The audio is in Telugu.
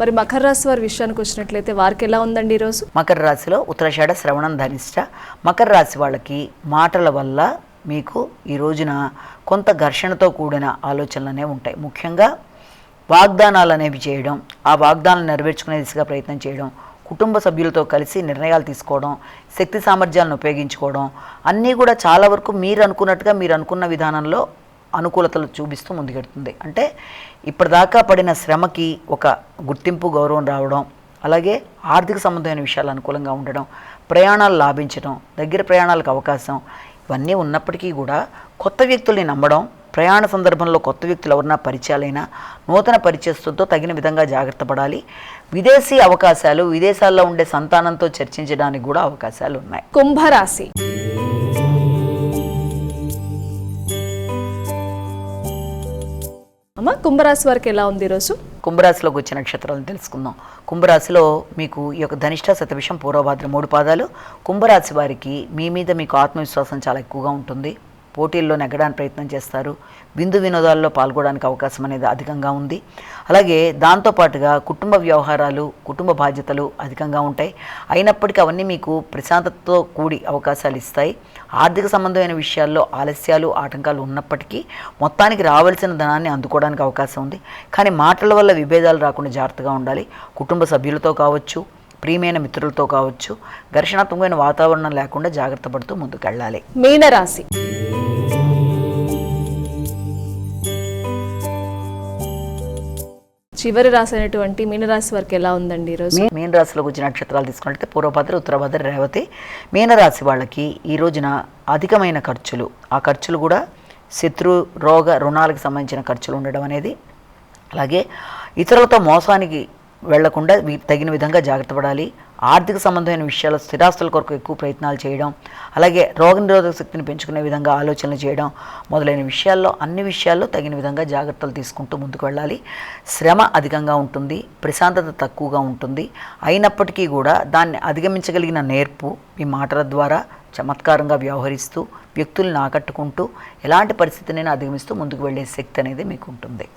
మరి మకర రాశి వారి విషయానికి వచ్చినట్లయితే వారికి ఎలా ఉందండి ఈరోజు మకర రాశిలో ఉత్తరాషాఢ శ్రవణం ధనిష్ట. మకర రాశి వాళ్ళకి మాటల వల్ల మీకు ఈ రోజున కొంత ఘర్షణతో కూడిన ఆలోచనలనే ఉంటాయి. ముఖ్యంగా వాగ్దానాలు అనేవి చేయడం ఆ వాగ్దానాలు నెరవేర్చుకునే దిశగా ప్రయత్నం చేయడం కుటుంబ సభ్యులతో కలిసి నిర్ణయాలు తీసుకోవడం శక్తి సామర్థ్యాలను ఉపయోగించుకోవడం అన్నీ కూడా చాలా వరకు మీరు అనుకున్నట్టుగా మీరు అనుకున్న విధానంలో అనుకూలతలు చూపిస్తూ ముందుకెడుతుంది. అంటే ఇప్పటిదాకా పడిన శ్రమకి ఒక గుర్తింపు గౌరవం రావడం అలాగే ఆర్థిక సంబంధమైన విషయాలు అనుకూలంగా ఉండడం ప్రయాణాలు లాభించడం దగ్గర ప్రయాణాలకు అవకాశం ఇవన్నీ ఉన్నప్పటికీ కూడా కొత్త వ్యక్తుల్ని నమ్మడం ప్రయాణ సందర్భంలో కొత్త వ్యక్తులు ఎవరన్నా పరిచయాలైనా నూతన పరిచయస్తులతో తగిన విధంగా జాగ్రత్త పడాలి. విదేశీ అవకాశాలు విదేశాల్లో ఉండే సంతానంతో చర్చించడానికి కూడా అవకాశాలు ఉన్నాయి. కుంభరాశి. అమ్మ కుంభరాశి వారికి ఎలా ఉంది ఈరోజు? కుంభరాశిలోకి వచ్చే నక్షత్రాలను తెలుసుకుందాం. కుంభరాశిలో మీకు ఈ యొక్క ధనిష్ట శతవిషం పూర్వభాద్ర మూడు పాదాలు. కుంభరాశి వారికి మీ మీద మీకు ఆత్మవిశ్వాసం చాలా ఎక్కువగా ఉంటుంది. పోటీల్లో నెగ్గడానికి ప్రయత్నం చేస్తారు. విందు వినోదాల్లో పాల్గొనడానికి అవకాశం అనేది అధికంగా ఉంది. అలాగే దాంతోపాటుగా కుటుంబ వ్యవహారాలు కుటుంబ బాధ్యతలు అధికంగా ఉంటాయి. అయినప్పటికీ అవన్నీ మీకు ప్రశాంతతతో కూడి అవకాశాలు ఇస్తాయి. ఆర్థిక సంబంధమైన విషయాల్లో ఆలస్యాలు ఆటంకాలు ఉన్నప్పటికీ మొత్తానికి రావాల్సిన ధనాన్ని అందుకోవడానికి అవకాశం ఉంది. కానీ మాటల వల్ల విభేదాలు రాకుండా జాగ్రత్తగా ఉండాలి. కుటుంబ సభ్యులతో కావచ్చు ప్రియమైన మిత్రులతో కావచ్చు ఘర్షణాత్మకమైన వాతావరణం లేకుండా జాగ్రత్త పడుతూ ముందుకెళ్ళాలి. మీనరాశి. చివరి రాసినటువంటి మీనరాశి వరకు ఎలా ఉందండి ఈరోజు మీ- గురించి వచ్చిన నక్షత్రాలు తీసుకున్నట్లయితే పూర్వభద్ర ఉత్తరభద్ర రేవతి. మీనరాశి వాళ్ళకి ఈ రోజున అధికమైన ఖర్చులు. ఆ ఖర్చులు కూడా శత్రు రోగ రుణాలకు సంబంధించిన ఖర్చులు ఉండడం అనేది అలాగే ఇతరులతో మోసానికి వెళ్ళకుండా తగిన విధంగా జాగ్రత్త పడాలి. ఆర్థిక సంబంధమైన విషయాల్లో స్థిరాస్తుల కొరకు ఎక్కువ ప్రయత్నాలు చేయడం అలాగే రోగనిరోధక శక్తిని పెంచుకునే విధంగా ఆలోచనలు చేయడం మొదలైన విషయాల్లో అన్ని విషయాల్లో తగిన విధంగా జాగ్రత్తలు తీసుకుంటూ ముందుకు వెళ్ళాలి. శ్రమ అధికంగా ఉంటుంది ప్రశాంతత తక్కువగా ఉంటుంది. అయినప్పటికీ కూడా దాన్ని అధిగమించగలిగిన నేర్పు మీ మాటల ద్వారా చమత్కారంగా వ్యవహరిస్తూ వ్యక్తుల్ని ఆకట్టుకుంటూ ఎలాంటి పరిస్థితినైనా అధిగమిస్తూ ముందుకు వెళ్ళే శక్తి అనేది మీకు ఉంటుంది.